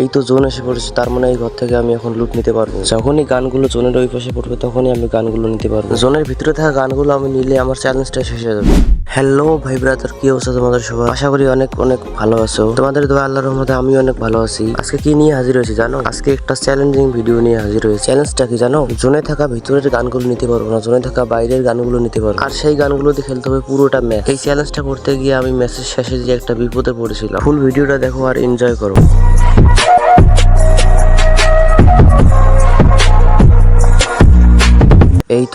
এই তো জোন এসে পড়েছে, তার মানে এই ঘর থেকে আমি এখন লুট নিতে পারব। যখনই গানগুলো জোনের ওই পাশে পড়বে, তখনই আমি গানগুলো নিতে পারব। জোনের ভিতরে থাকা গানগুলো আমি নিলে আমার চ্যালেঞ্জটা শেষ হয়ে যাবে। হ্যালো ভাই ব্রাদার কি অবস্থা তোমাদের সবাই আশা করি অনেক অনেক ভালো আছো। তোমাদের দোয়া, আল্লাহর রহমতে আমি অনেক ভালো আছি। আজকে কি নিয়ে হাজির হয়েছি জানো? আজকে একটা চ্যালেঞ্জিং ভিডিও নিয়ে হাজির হয়েছে। চ্যালেঞ্জটা কি জানো? জোনে থাকা ভিতরের গানগুলো নিতে পারব না, জোনে থাকা বাইরের গানগুলো নিতে পারব। আর সেই গানগুলোতে খেলতে হবে পুরোটা ম্যাচ এই চ্যালেঞ্জটা করতে গিয়ে আমি ম্যাচের শেষে যে একটা বিপদে পড়েছিলাম। ফুল ভিডিওটা দেখো আর এনজয় করো।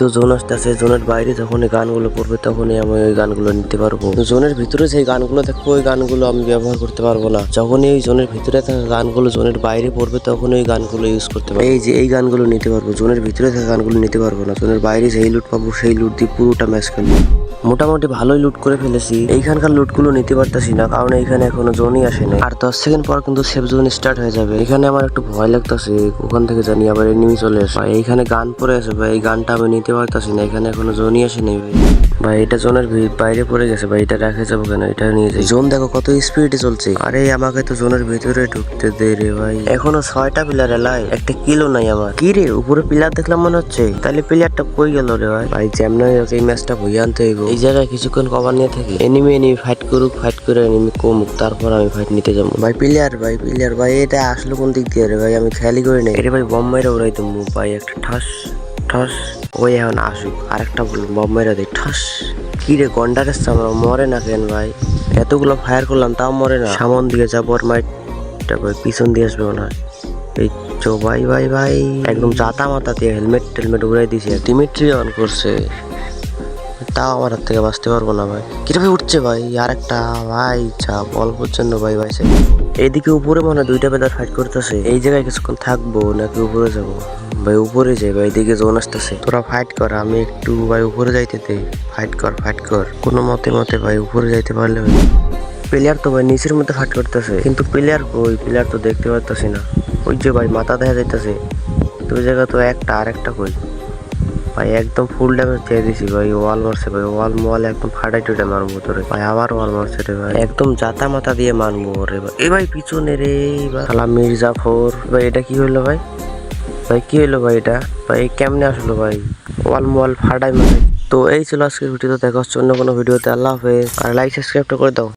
তো জোন আসতেছে, জোনের বাইরে যখন এই গানগুলো পড়বে তখনই আমি ওই গানগুলো নিতে পারব। জোনের ভিতরে যে গানগুলো থাকবে ওই গানগুলো আমি ব্যবহার করতে পারব না। যখনই এই জোনের ভিতরে থাকা গানগুলো জোনের বাইরে পড়বে তখন ওই গানগুলো ইউজ করতে পারব। এই যে এই গানগুলো নিতে পারব, জোনের ভিতরে থাকা গানগুলো নিতে পারব না। জোনের বাইরে যেই লুট পাবো, সেই লুট দিয়ে পুরোটা ম্যাচ খেলব। মোটামুটি ভালোই লুট করে ফেলেছি। এইখানকার লুটগুলো নিতে পারতাছি না, কারণ এইখানে এখনও জোনই আসেনি আর দশ সেকেন্ড পর কিন্তু সেফ জোন স্টার্ট হয়ে যাবে। এখানে আমার একটু ভয় লাগতেছে, ওখান থেকে জানি আবার এনিমি চলে আসে। এইখানে গান পড়ে আছে, ভাই, এই গানটা আমি নিতে পারতাছি না এখানে এখনও জোনই আসেনি ভাই। ভাই এটা জোনের বাইরে পড়ে গেছে ভাই এটা রেখে যাব কেন? এটা নিয়ে যাই। জোন দেখো কত স্পিডে চলছে। আরে আমাকে তো জোনের ভিতরে ঢুকতে দে রে ভাই। এখনও ছয়টা প্লেয়ার এলাই একটা কিলো নাই আমার। কি রে উপরে প্লেয়ার দেখলাম মনে হচ্ছে। তাহলে প্লেয়ারটা কই গেল রে ভাই? ভাই যেমন এই ম্যাচটা বই আনতে হইব। এই জায়গায় কিছুক্ষণ কভার নিয়ে থাকি। এনিমি এনিমি ফাইট করুক ফাইট করে এনিমি কমুক তারপর আমি ফাইট নিতে যাব। ভাই প্লেয়ার ভাই প্লেয়ার ভাই এটা আসলো কোন দিক দিয়ে রে ভাই? আমি খেয়ালই করি নাই। এটা ভাই বম মেরে উড়াই দেবো ভাই একটা ঠাস ঠাস। ওই এখন আসুক, আরেকটা বলুন বম মেরে দেয় ঠাস। কি রে গন্ডার এসছে আমার, মরে না কেন ভাই? এতগুলো ফায়ার করলাম, তাও মরে না। সামন দিয়ে যাব আর মাইটটা ভাই পিছন দিয়ে আসবে হয়। এই চো ভাই ভাই ভাই। একদম জাতা মাতা দিয়ে হেলমেট টেলমেট উড়াই দিয়েছে। ডিমিট্রি অন করছে। তাও আমার হাত থেকে বাঁচতে পারব না ভাই। কীভাবে উঠছে ভাই? আর একটা ভাই চাপ অল্পর জন্য ভাই ভাই এইদিকে উপরে মনে হয় দুইটা বেদার ফাইট করতেছে। এই জায়গায় কিছুক্ষণ থাকব, নাকি উপরে যাব? ভাই, উপরে যাই ভাই, এদিকে জোন আসতেছে। তোরা ফাইট কর, আমি একটু ভাই, উপরে যাইতে দে। ফাইট কর ফাইট কর। কোনো মতে মতে ভাই, উপরে যাইতে পারলে হয় প্লেয়ার তো ভাই, নিচের মধ্যে ফাইট করতেছে। কিন্তু প্লেয়ার কই প্লেয়ার তো দেখতে পারতেছি না। ওই যে ভাই, মাথা দেখা যাইতেছে। দুই জায়গা তো একটা আর একটা কই? ভাই, একদম ফুল ড্যামেজ দিয়ে দিছি ভাই ওয়াল মারছে ভাই ওয়াল মোয়াল একদম ফাটাই টুটে মারবো তোরে। ভাই, আবার ওয়াল মারছে রে ভাই। একদম জাতা মাথা দিয়ে মারবো রে ভাই। এ ভাই, পিছনে রে ভাই। মির্জাফর। ভাই, এটা কি হইল ভাই? ভাই কি হলো ভাই এটা? ভাই কেমনে আসলো ভাই? ওয়াল মোয়াল ফাটাই মানে তো এই ছিল আজকের ভিডিওতে দেখা হচ্ছে অন্য কোনো ভিডিওতে। আল্লাহ হাফেজ। আর লাইক সাবস্ক্রাইবটা করে দাও।